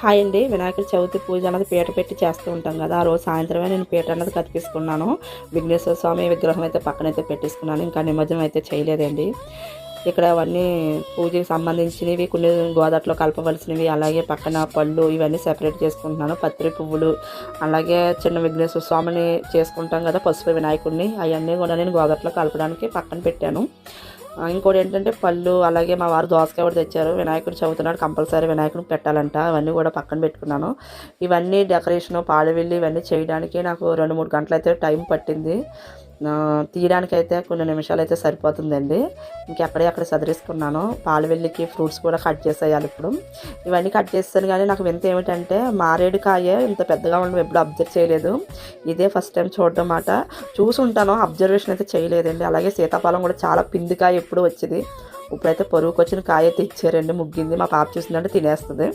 Hi అండి. వినాయకుడి చవితి పూజ అన్నది పీట పెట్టి చేస్తూ ఉంటాం కదా. ఆ రోజు సాయంత్రమే నేను పీట అన్నది కత్తిపించుకున్నాను విఘ్నేశ్వర స్వామి విగ్రహం అయితే పక్కనైతే పెట్టేసుకున్నాను. ఇంకా నిమజ్జనం అయితే చేయలేదండి. ఇక్కడ అవన్నీ పూజకి సంబంధించినవి కొన్ని గోదాట్లో కలపవలసినవి అలాగే పక్కన పళ్ళు ఇవన్నీ సెపరేట్ చేసుకుంటున్నాను. పత్రి పువ్వులు అలాగే చిన్న విఘ్నేశ్వర స్వామిని చేసుకుంటాం కదా పసుపు వినాయకుడిని. అవన్నీ కూడా నేను గోదాట్లో కలపడానికి పక్కన పెట్టాను. ఇంకోటి ఏంటంటే పళ్ళు అలాగే మా వారు దోసకాయ కూడా తెచ్చారు. వినాయకుడు చదువుతున్నాడు కంపల్సరీ వినాయకుడికి పెట్టాలంట. అవన్నీ కూడా పక్కన పెట్టుకున్నాను. ఇవన్నీ డెకరేషన్ పాలవెల్లి ఇవన్నీ చేయడానికి నాకు రెండు మూడు గంటలు అయితే టైం పట్టింది. తీయడానికైతే కొన్ని నిమిషాలు అయితే సరిపోతుందండి ఇంకెక్కడే అక్కడ సదిరేసుకున్నాను. పాలవెల్లికి ఫ్రూట్స్ కూడా కట్ చేసేయాలి ఇప్పుడు. ఇవన్నీ కట్ చేస్తాను కానీ నాకు వింత ఏమిటంటే మారేడు కాయే ఇంత పెద్దగా ఉండడం ఎప్పుడు అబ్జర్వ్ చేయలేదు. ఇదే ఫస్ట్ టైం చూడడం మాట చూసుంటాను అబ్జర్వేషన్ అయితే చేయలేదండి. అలాగే సీతాఫలం కూడా చాలా పిందికాయ ఎప్పుడు వచ్చింది. ఇప్పుడైతే పొరుగుకు వచ్చిన కాయ తెచ్చారండి ముగ్గింది. మా పాప చూసిందంటే తినేస్తుంది.